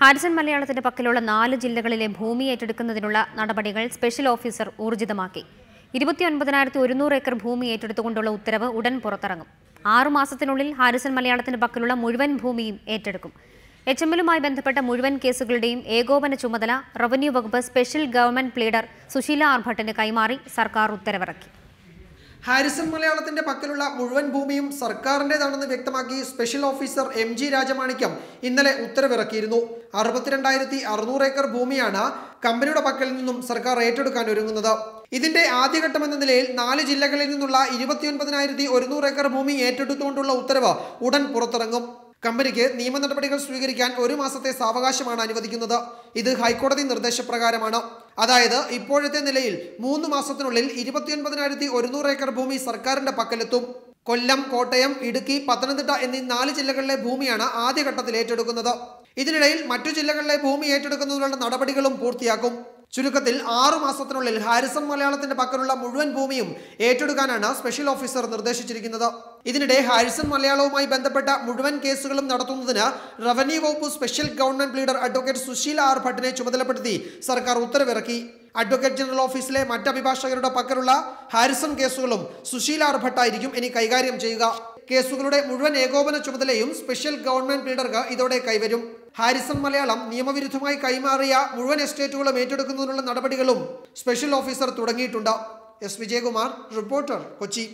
Harrison മലയാളത്തിന്റെ പക്കലുള്ള നാല് ജില്ലകളിലെ ഭൂമി ഏറ്റെടുക്കുന്നതിനുള്ള നടപടികൾ സ്പെഷ്യൽ ഓഫീസർ ഊർജിതമാക്കി. ഇരുപത്തിയൊൻപതിനായിരത്തി ഒരുന്നൂറ് ഏക്കർ ഭൂമി ഏറ്റെടുത്തുകൊണ്ടുള്ള ഉത്തരവ് ഉടൻ പുറത്തിറങ്ങും. ആറു മാസത്തിനുള്ളിൽ ഹാരിസൺ മലയാളത്തിന്റെ പക്കലുള്ള മുഴുവൻ ഭൂമിയും ഏറ്റെടുക്കും. എച്ച് എമ്മിലുമായി ബന്ധപ്പെട്ട മുഴുവൻ കേസുകളുടെയും ഏകോപന ചുമതല റവന്യൂ വകുപ്പ് സ്പെഷ്യൽ ഗവൺമെന്റ് പ്ലീഡർ സുശീല ആർഭട്ടിന് കൈമാറി സർക്കാർ ഉത്തരവിറക്കി. ഹാരിസൺ മലയാളത്തിന്റെ പക്കലുള്ള മുഴുവൻ ഭൂമിയും സർക്കാരിന്റെതാണെന്ന് വ്യക്തമാക്കി special officer M G Rajamanickam ഇന്നലെ ഉത്തരവിറക്കിയിരുന്നു. അറുപത്തിരണ്ടായിരത്തി അറുന്നൂറ് ഏക്കർ ഭൂമിയാണ് കമ്പനിയുടെ പക്കൽ നിന്നും സർക്കാർ ഏറ്റെടുക്കാൻ ഒരുങ്ങുന്നത്. ഇതിന്റെ ആദ്യഘട്ടം എന്ന നിലയിൽ നാല് ജില്ലകളിൽ നിന്നുള്ള ഇരുപത്തിയൊൻപതിനായിരത്തി ഒരുന്നൂറ് ഏക്കർ ഭൂമി ഏറ്റെടുത്തുകൊണ്ടുള്ള ഉത്തരവ് ഉടൻ പുറത്തിറങ്ങും. കമ്പനിക്ക് നിയമ നടപടികൾ സ്വീകരിക്കാൻ ഒരു മാസത്തെ സാവകാശമാണ് അനുവദിക്കുന്നത്. ഇത് ഹൈക്കോടതി നിർദ്ദേശപ്രകാരമാണ്. അതായത് ഇപ്പോഴത്തെ നിലയിൽ മൂന്ന് മാസത്തിനുള്ളിൽ ഇരുപത്തിയൊൻപതിനായിരത്തി ഒരുന്നൂറ് ഏക്കർ ഭൂമി സർക്കാരിന്റെ പക്കലെത്തും. കൊല്ലം കോട്ടയം ഇടുക്കി പത്തനംതിട്ട എന്നീ നാല് ജില്ലകളിലെ ഭൂമിയാണ് ആദ്യഘട്ടത്തിൽ ഏറ്റെടുക്കുന്നത്. ഇതിനിടയിൽ മറ്റു ജില്ലകളിലെ ഭൂമി ഏറ്റെടുക്കുന്നതിനുള്ള നടപടികളും പൂർത്തിയാക്കും. ചുരുക്കത്തിൽ ആറു മാസത്തിനുള്ളിൽ ഹാരിസൺ മലയാളത്തിന്റെ പക്കലുള്ള മുഴുവൻ ഭൂമിയും ഏറ്റെടുക്കാനാണ് സ്പെഷ്യൽ ഓഫീസർ നിർദ്ദേശിച്ചിരിക്കുന്നത്. ഇതിനിടെ ഹാരിസൺ മലയാളവുമായി ബന്ധപ്പെട്ട മുഴുവൻ കേസുകളും നടത്തുന്നതിന് റവന്യൂ വകുപ്പ് special government pleader advocate Susheela R ഭട്ടിനെ ചുമതലപ്പെടുത്തി സർക്കാർ ഉത്തരവിറക്കി. അഡ്വക്കേറ്റ് ജനറൽ ഓഫീസിലെ മറ്റ് അഭിഭാഷകരുടെ പക്കലുള്ള ഹാരിസൺ കേസുകളും സുശീല ആർ ഭട്ടായിരിക്കും ഇനി കൈകാര്യം ചെയ്യുക. കേസുകളുടെ മുഴുവൻ ഏകോപന ചുമതലയും സ്പെഷ്യൽ ഗവൺമെന്റ് ലീഡർക്ക് ഇതോടെ കൈവരും. ഹാരിസൺ മലയാളം നിയമവിരുദ്ധമായി കൈമാറിയ മുഴുവൻ എസ്റ്റേറ്റുകളും ഏറ്റെടുക്കുന്നതിനുള്ള നടപടികളും സ്പെഷ്യൽ ഓഫീസർ തുടങ്ങിയിട്ടുണ്ട്. എസ്. വിജയകുമാർ റിപ്പോർട്ടർ കൊച്ചി.